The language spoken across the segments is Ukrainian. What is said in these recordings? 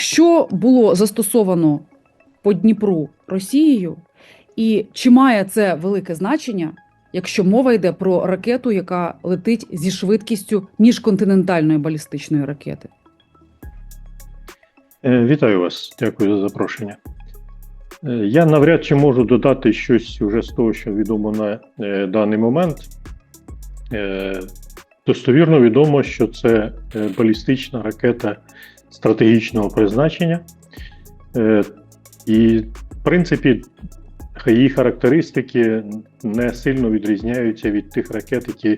що було застосовано по Дніпру Росією, і чи має це велике значення, якщо мова йде про ракету, яка летить зі швидкістю міжконтинентальної балістичної ракети? Е, Вітаю вас, дякую за запрошення. Е, Я навряд чи можу додати щось уже з того, що відомо на е, даний момент. Достовірно відомо, що це балістична ракета стратегічного призначення. Е, І, в принципі, її характеристики не сильно відрізняються від тих ракет, які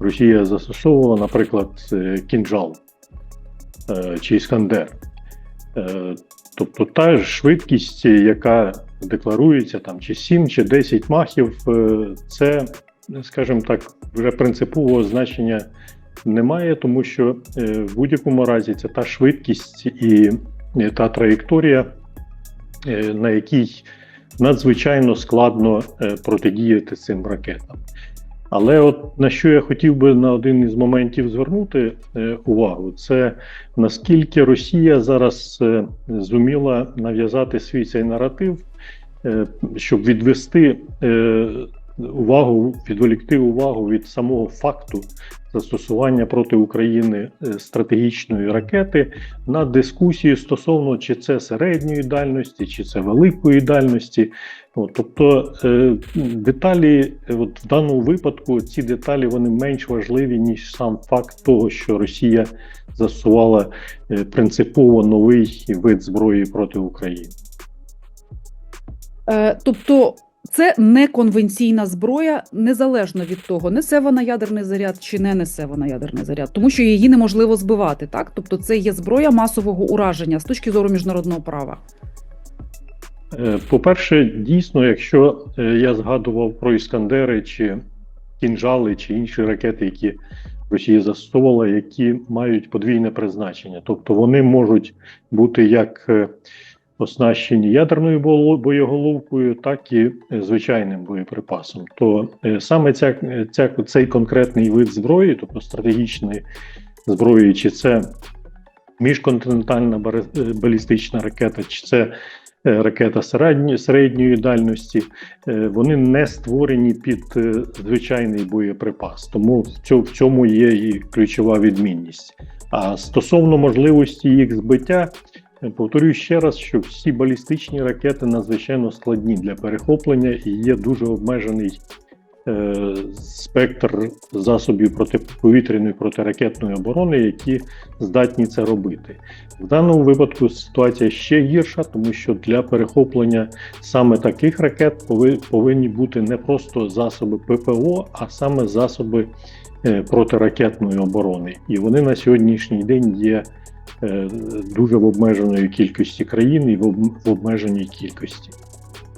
Росія застосовувала, наприклад, е, кінжал е, чи Іскандер. Тобто та швидкість, яка декларується, там чи 7, чи 10 махів, це, скажімо так, вже принципового значення немає, тому що е, в будь-якому разі це та швидкість і е, та траєкторія, е, на якій надзвичайно складно протидіяти цим ракетам. Але от на що я хотів би на один із моментів звернути увагу, це наскільки Росія зараз зуміла нав'язати свій цей наратив, щоб відвести увагу, відволікти увагу від самого факту застосування проти України е, стратегічної ракети на дискусію стосовно чи це середньої дальності, чи це великої дальності. От, тобто е, деталі, е, от в даному випадку, ці деталі вони менш важливі, ніж сам факт того, що Росія застосувала принципово новий вид зброї проти України. Тобто, це не конвенційна зброя, незалежно від того, несе вона ядерний заряд чи не несе вона ядерний заряд, тому що її неможливо збивати. Так, тобто, це є зброя масового ураження з точки зору міжнародного права. Е, По-перше, дійсно, якщо е, я згадував про іскандери чи кінжали, чи інші ракети, які Росія застосовувала, які мають подвійне призначення, тобто вони можуть бути як е, оснащені ядерною бо- боєголовкою, так і е, звичайним боєприпасом. То е, саме ця, ця, цей конкретний вид зброї, тобто стратегічної зброї, чи це міжконтинентальна е, балістична ракета, чи це ракета середньої, середньої дальності, вони не створені під звичайний боєприпас. Тому в цьому, є і ключова відмінність. А стосовно можливості їх збиття, повторюю ще раз, що всі балістичні ракети надзвичайно складні для перехоплення і є дуже обмежений е, спектр засобів протиповітряної протиракетної оборони, які здатні це робити. В даному випадку ситуація ще гірша, тому що для перехоплення саме таких ракет пови- повинні бути не просто засоби ППО, а саме засоби е, протиракетної оборони. І вони на сьогоднішній день є е, дуже в обмеженої кількості країн і в обмеженій кількості.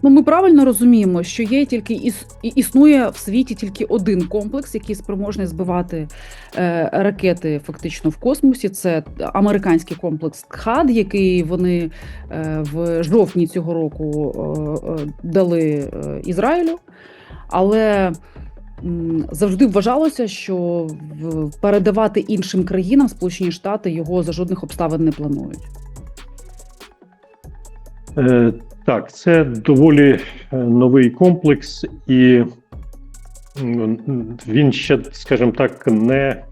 Ну, ми правильно розуміємо, що є тільки іс, існує в світі тільки один комплекс, який спроможний збивати е, ракети фактично в космосі. Це американський комплекс ТХАД, який вони е, в жовтні цього року е, е, дали е, Ізраїлю. Але завжди вважалося, що передавати іншим країнам Сполучені Штати його за жодних обставин не планують. Е, Так, це доволі е, новий комплекс, і він ще, скажімо так, не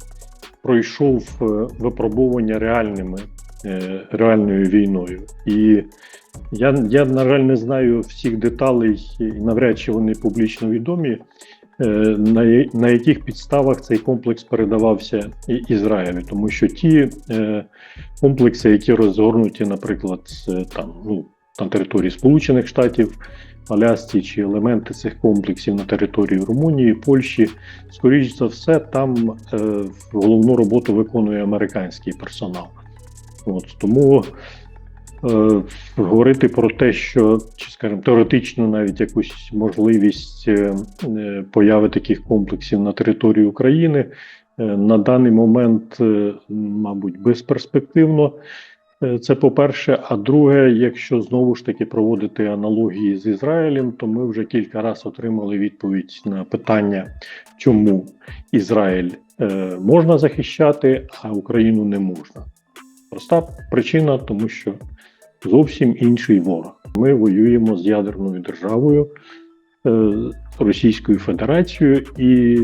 пройшов е, випробування реальними, е, реальною війною. І я, я, на жаль, не знаю всіх деталей, і навряд чи вони публічно відомі, на, на яких підставах цей комплекс передавався Ізраїлю, тому що ті е, комплекси, які розгорнуті, наприклад, там, ну, на території Сполучених Штатів, Алясці чи елементи цих комплексів на території Румунії, Польщі, скоріш за все, там е, головну роботу виконує американський персонал. От, тому е, говорити про те, що, чи, скажімо, теоретично навіть якусь можливість е, е, появи таких комплексів на території України е, на даний момент, е, мабуть, безперспективно. Е, Це по-перше. А друге, якщо знову ж таки проводити аналогії з Ізраїлем, то ми вже кілька разів отримали відповідь на питання, чому Ізраїль е, можна захищати, а Україну не можна. Проста причина, тому що зовсім інший ворог. Ми воюємо з ядерною державою е, Російською Федерацією, і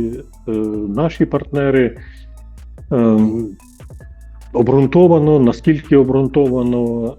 е, наші партнери е, обґрунтовано, наскільки обґрунтовано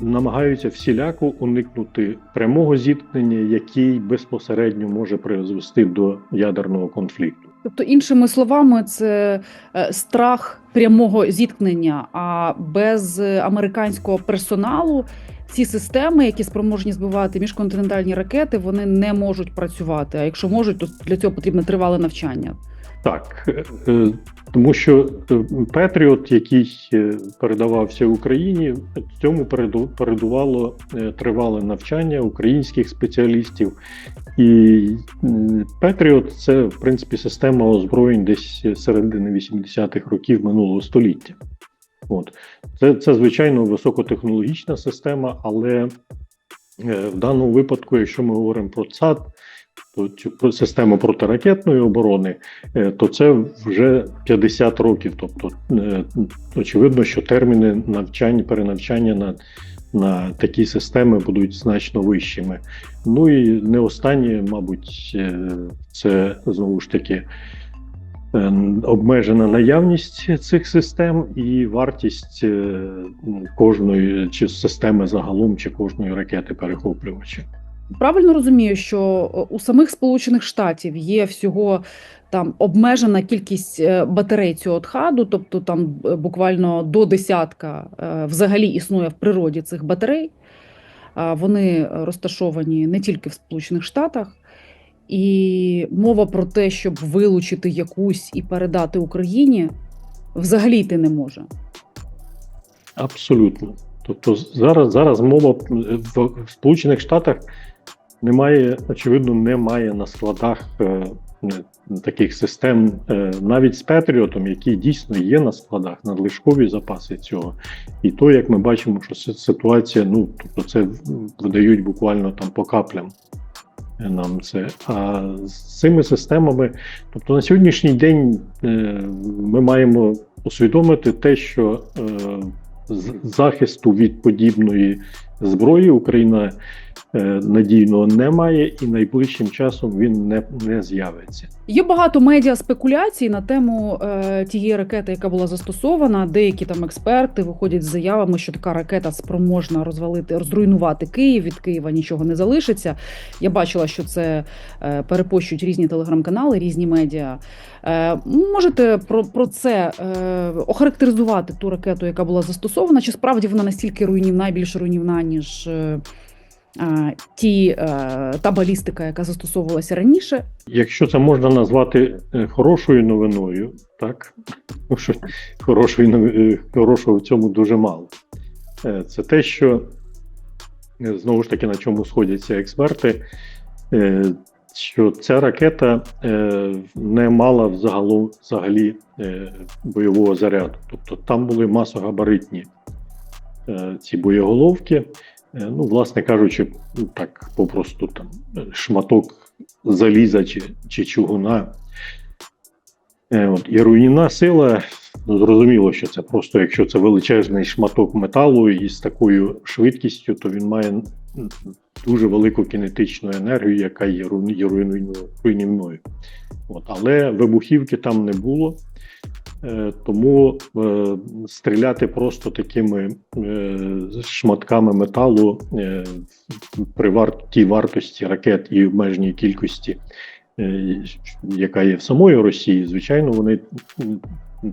намагаються всіляко уникнути прямого зіткнення, який безпосередньо може призвести до ядерного конфлікту. Тобто, іншими словами, це е, страх прямого зіткнення. А без американського персоналу ці системи, які спроможні збивати міжконтинентальні ракети, вони не можуть працювати. А якщо можуть, то для цього потрібне тривале навчання. Так, е, тому що е, Петріот, який е, передавався Україні, цьому передувало тривале навчання українських спеціалістів. І Петріот це, в принципі, система озброєнь десь середини 80-х років минулого століття. От. Це, це, звичайно, високотехнологічна система, але в даному випадку, якщо ми говоримо про ЦАД, про систему протиракетної оборони, е, то це вже 50 років. Тобто, е, очевидно, що терміни навчання, перенавчання на, на такі системи будуть значно вищими. Ну і не останнє, мабуть, е, це знову ж таки. Обмежена наявність цих систем і вартість кожної чи системи загалом, чи кожної ракети перехоплювача. Правильно розумію, що е, у самих Сполучених Штатів є всього там обмежена кількість е, батарей цього тхаду, тобто там е, буквально до десятка взагалі існує в природі цих батарей. Вони розташовані не тільки в Сполучених Штатах. І мова про те, щоб вилучити якусь і передати Україні, взагалі йти не може. Абсолютно. Тобто зараз, зараз мова в Сполучених Штатах немає, очевидно, немає на складах е, таких систем, е, навіть з Петріотом, які дійсно є на складах, надлишкові запаси цього. І то, як ми бачимо, що ситуація, ну тобто це видають буквально там по каплям. е, Нам це. А з цими системами, тобто на сьогоднішній день е, ми маємо усвідомити те, що е, з- захисту від подібної зброї Україна надійного не має, і найближчим часом він не, не з'явиться. Є багато медіа спекуляцій на тему е, тієї ракети, яка була застосована. Деякі там експерти виходять з заявами, що така ракета спроможна розвалити, розруйнувати Київ. Від Києва нічого не залишиться. Я бачила, що це е, перепощують різні телеграм-канали, різні медіа. Е, можете про, про це е, охарактеризувати ту ракету, яка була застосована? Чи справді вона настільки руйнівна, більш руйнівна, ніж е, е, ті, е, та балістика, яка застосовувалася раніше? Якщо це можна назвати е, хорошою новиною, так тому що хорошої е, хорошого в цьому дуже мало. Це те, що знову ж таки на чому сходяться експерти, що ця ракета не мала взагалі е, бойового заряду. Тобто там були масогабаритні ці боєголовки. Е, Ну, власне кажучи, ну, так попросту там е, шматок заліза чи, чи чугуна. Е, От, і руйнівна сила, ну, зрозуміло, що це просто якщо це величезний шматок металу і з такою швидкістю, то він має дуже велику кінетичну енергію, яка є руйн- є руйнівною. але вибухівки там не було. Е, Тому е, стріляти просто такими е, шматками металу при вар- тій вартості ракет і обмеженій кількості, яка є в самої Росії, звичайно, вони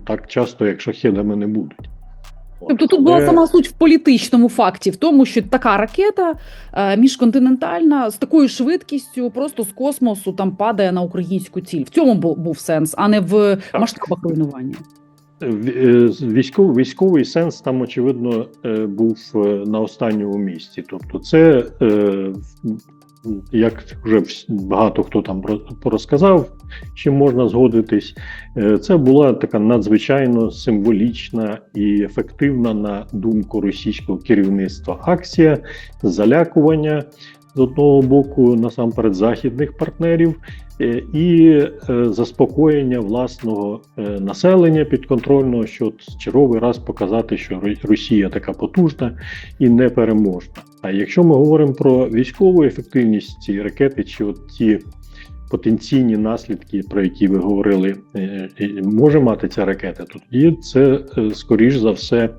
так часто, як шахедами, не будуть. Тобто тут була сама суть в політичному факті, в тому, що така ракета е, міжконтинентальна з такою швидкістю просто з космосу там падає на українську ціль. В цьому був, був сенс, а не в Так. масштабах руйнування. В- е, Військовий, військовий сенс там, очевидно, е, був е, на останньому місці. Тобто, це, е, як вже багато хто там порозказав, чим можна згодитись, е, це була така надзвичайно символічна і ефективна, на думку російського керівництва, акція залякування з одного боку, насамперед, західних партнерів, і е, заспокоєння власного е, населення підконтрольного, що черговий раз показати, що Ро- Росія така потужна і непереможна. А якщо ми говоримо про військову ефективність цієї ракети, чи от ті потенційні наслідки, про які ви говорили, е, е, може мати ця ракета, то тоді це е, скоріш за все е,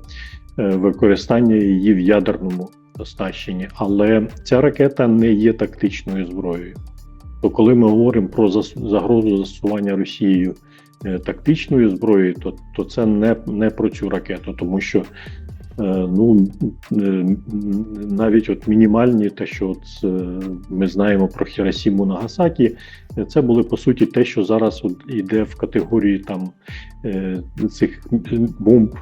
використання її в ядерному оснащенні. Але ця ракета не є тактичною зброєю. То коли ми говоримо про загрозу застосування Росією е, тактичною зброєю, то, то це не, не про цю ракету, тому що е, ну, е, навіть от мінімальні, те, що от, ми знаємо про Хіросіму Нагасакі, це були по суті те, що зараз от йде в категорії там цих бомб,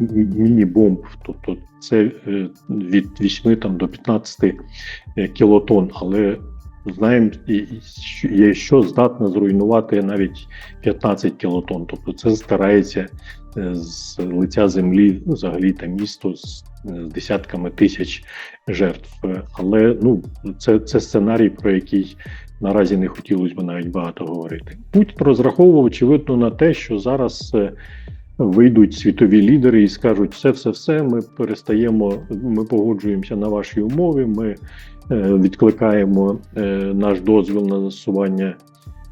міні-бомб, тобто це від 8 там, до 15 е, кілотон, але знаємо, є що здатне зруйнувати навіть 15 кілотон. Тобто це старається е, з лиця землі взагалі та місто з, е, з десятками тисяч жертв. Але ну, це, це сценарій, про який наразі не хотілося б навіть багато говорити. Путін розраховував, очевидно, на те, що зараз. е, Вийдуть світові лідери і скажуть: все, все, все, ми перестаємо, ми погоджуємося на ваші умови. Ми відкликаємо е, наш дозвіл на застосування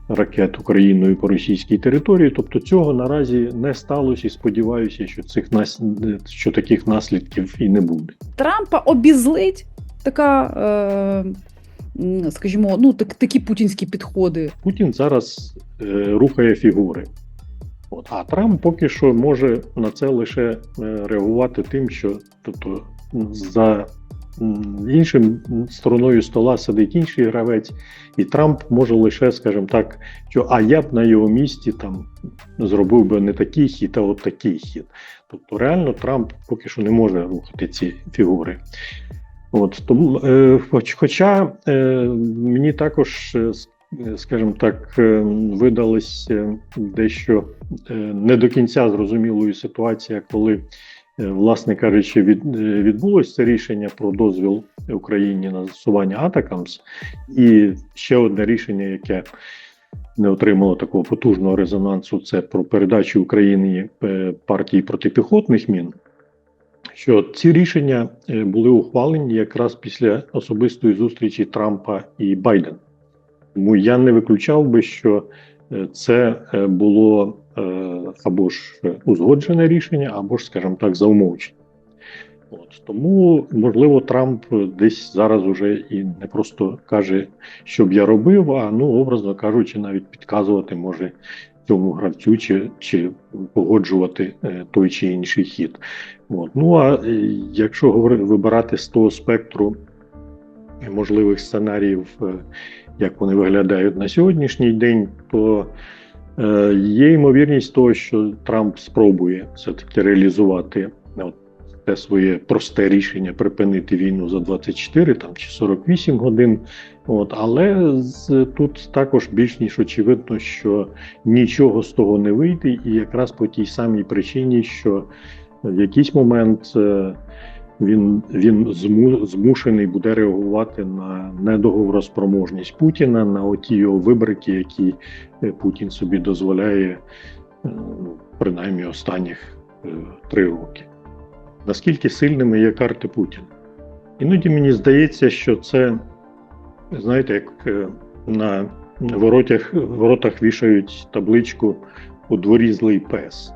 ракет Україною по російській території. Тобто цього наразі не сталося, і сподіваюся, що цих нас що таких наслідків і не буде. Трампа обізлить така, е, скажімо, ну так, такі путінські підходи. Путін зараз е, рухає фігури. От, а Трамп поки що може на це лише е, реагувати тим, що тобто за іншим стороною стола сидить інший гравець, і Трамп може лише, скажімо так, що а я б на його місці там зробив би не такий хід, а от такий хід. Тобто, реально Трамп поки що не може рухати ці фігури. От тому, е, хоч, хоча е, мені також, е, е, скажімо так, е, видалась дещо не до кінця зрозумілою ситуація, коли, власне кажучи, від, е, відбулось це рішення про дозвіл Україні на застосування Атакамс, і ще одне рішення, яке не отримало такого потужного резонансу, це про передачу Україні е, партії протипіхотних мін що ці рішення е, були ухвалені якраз після особистої зустрічі Трампа і Байдена. Тому я не виключав би, що е, це е, було е, або ж узгоджене рішення, або ж, скажімо так, заумовчення. От тому, можливо, Трамп десь зараз уже і не просто каже, що б я робив, а ну, образно кажучи, навіть підказувати може цьому гравцю чи, чи погоджувати е, той чи інший хід. От. Ну а е, якщо вибирати з того спектру можливих сценаріїв, е, як вони виглядають на сьогоднішній день, то е, є ймовірність того, що Трамп спробує все-таки реалізувати от, те своє просте рішення припинити війну за 24 там, чи 48 годин. От, але з, тут також більш ніж очевидно, що нічого з того не вийде, і якраз по тій самій причині, що в якийсь момент е, він, він зму, змушений буде реагувати на недоговороспроможність Путіна, на оті його вибрики, які е, Путін собі дозволяє е, ну, принаймні останніх е, три роки. Наскільки сильними є карти Путіна? Іноді мені здається, що це, знаєте, як на воротях, воротах вішають табличку у дворі злий пес.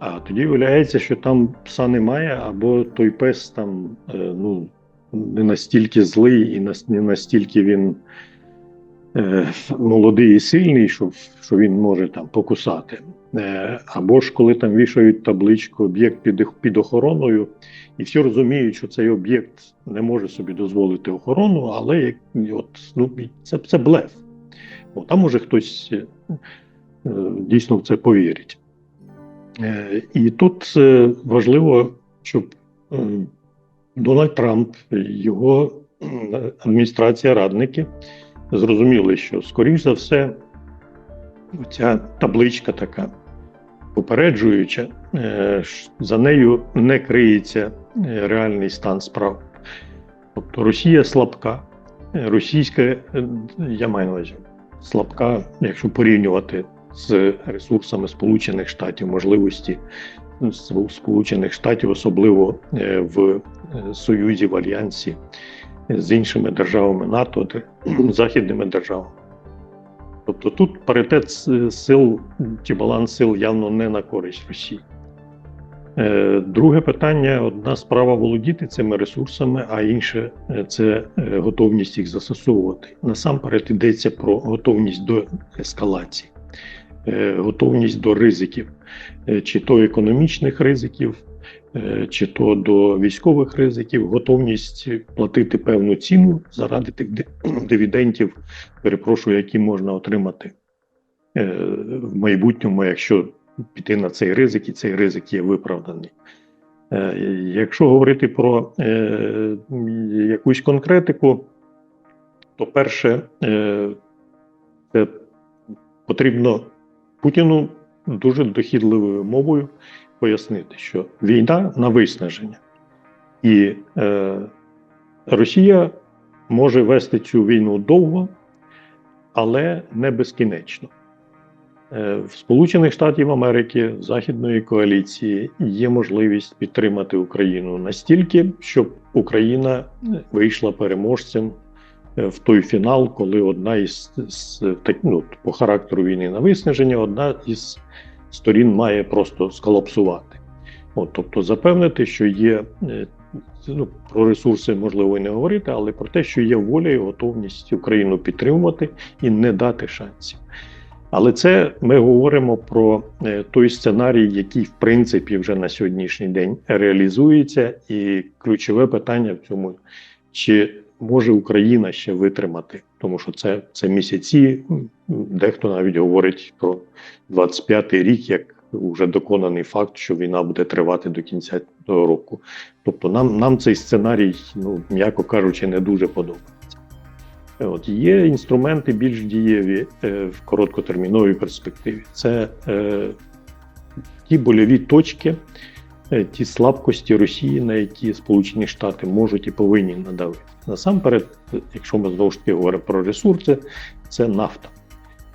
А тоді виявляється, що там пса немає, або той пес там е, ну, не настільки злий і не настільки він е, молодий і сильний, що, що він може там покусати. Е, або ж коли там вішають табличку об'єкт під, під охороною, і всі розуміють, що цей об'єкт не може собі дозволити охорону, але от, ну, це, це блеф. О, там може хтось дійсно в це повірить. Е, І тут е, важливо, щоб е, Дональд Трамп, його адміністрація, радники зрозуміли, що, скоріш за все, ця табличка така попереджуюча, за нею не криється реальний стан справ. Тобто Росія слабка, російська, я маю на увазі, слабка, якщо порівнювати з ресурсами Сполучених Штатів, можливості з- Сполучених Штатів, особливо е, в е, Союзі, в Альянсі з іншими державами НАТО, західними державами. Тобто тут паритет сил чи баланс сил явно не на користь Росії. Е, Друге питання: одна справа володіти цими ресурсами, а інше е, це е, готовність їх застосовувати. Насамперед йдеться про готовність до ескалації, е, готовність до ризиків, е, чи то економічних ризиків, е, чи то до військових ризиків, готовність платити певну ціну заради тих ди- дивідендів, перепрошую, які можна отримати е, в майбутньому, якщо піти на цей ризик, і цей ризик є виправданий. Е, Якщо говорити про е, якусь конкретику, то перше, е, це потрібно Путіну дуже дохідливою мовою пояснити, що війна на виснаження, і е, Росія може вести цю війну довго, але не безкінечно. Е, В Сполучених Штатів Америки Західної коаліції є можливість підтримати Україну настільки, щоб Україна вийшла переможцем в той фінал, коли одна із ну, по характеру війни на виснаження, одна із сторін має просто сколапсувати. От, тобто запевнити, що є е, ну, про ресурси можливо і не говорити, але про те, що є воля і готовність Україну підтримувати і не дати шансів. Але це ми говоримо про е, той сценарій, який в принципі вже на сьогоднішній день реалізується, і ключове питання в цьому, чи може Україна ще витримати, тому що це, це місяці, дехто навіть говорить про 25-й рік як вже доконаний факт, що війна буде тривати до кінця того року. Тобто нам, нам цей сценарій, ну м'яко кажучи, не дуже подобається. От є інструменти більш дієві е, в короткотерміновій перспективі. Це е, ті больові точки, ті слабкості Росії, на які Сполучені Штати можуть і повинні надавити. Насамперед, е, якщо ми знову ж таки говоримо про ресурси, це нафта,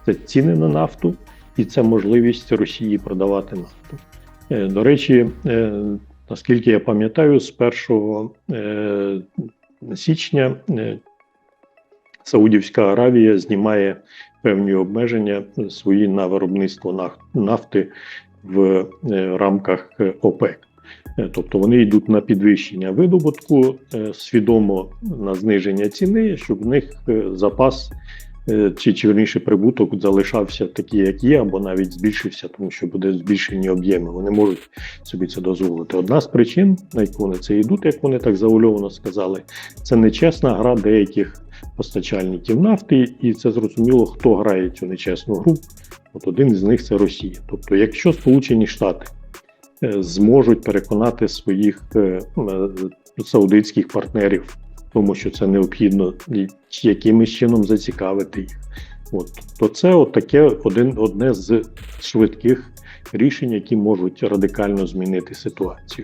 це ціни на нафту і це можливість Росії продавати нафту. Е, До речі, е, наскільки я пам'ятаю, з 1 е, січня е, Саудівська Аравія знімає певні обмеження свої на виробництво нафти в е, рамках е, ОПЕК. Тобто вони йдуть на підвищення видобутку, е, свідомо на зниження ціни, щоб в них е, запас е, чи, чи верніше прибуток залишався такий, як є, або навіть збільшився, тому що буде збільшені об'єми. Вони можуть собі це дозволити. Одна з причин, на яку вони це йдуть, як вони так завуальовано сказали, це нечесна гра деяких постачальників нафти, і це зрозуміло, хто грає цю нечесну гру. От один з них це Росія. Тобто, якщо Сполучені Штати зможуть переконати своїх е, е, саудитських партнерів, тому що це необхідно якимось чином зацікавити їх, от, то це от таке один, одне з швидких рішень, які можуть радикально змінити ситуацію.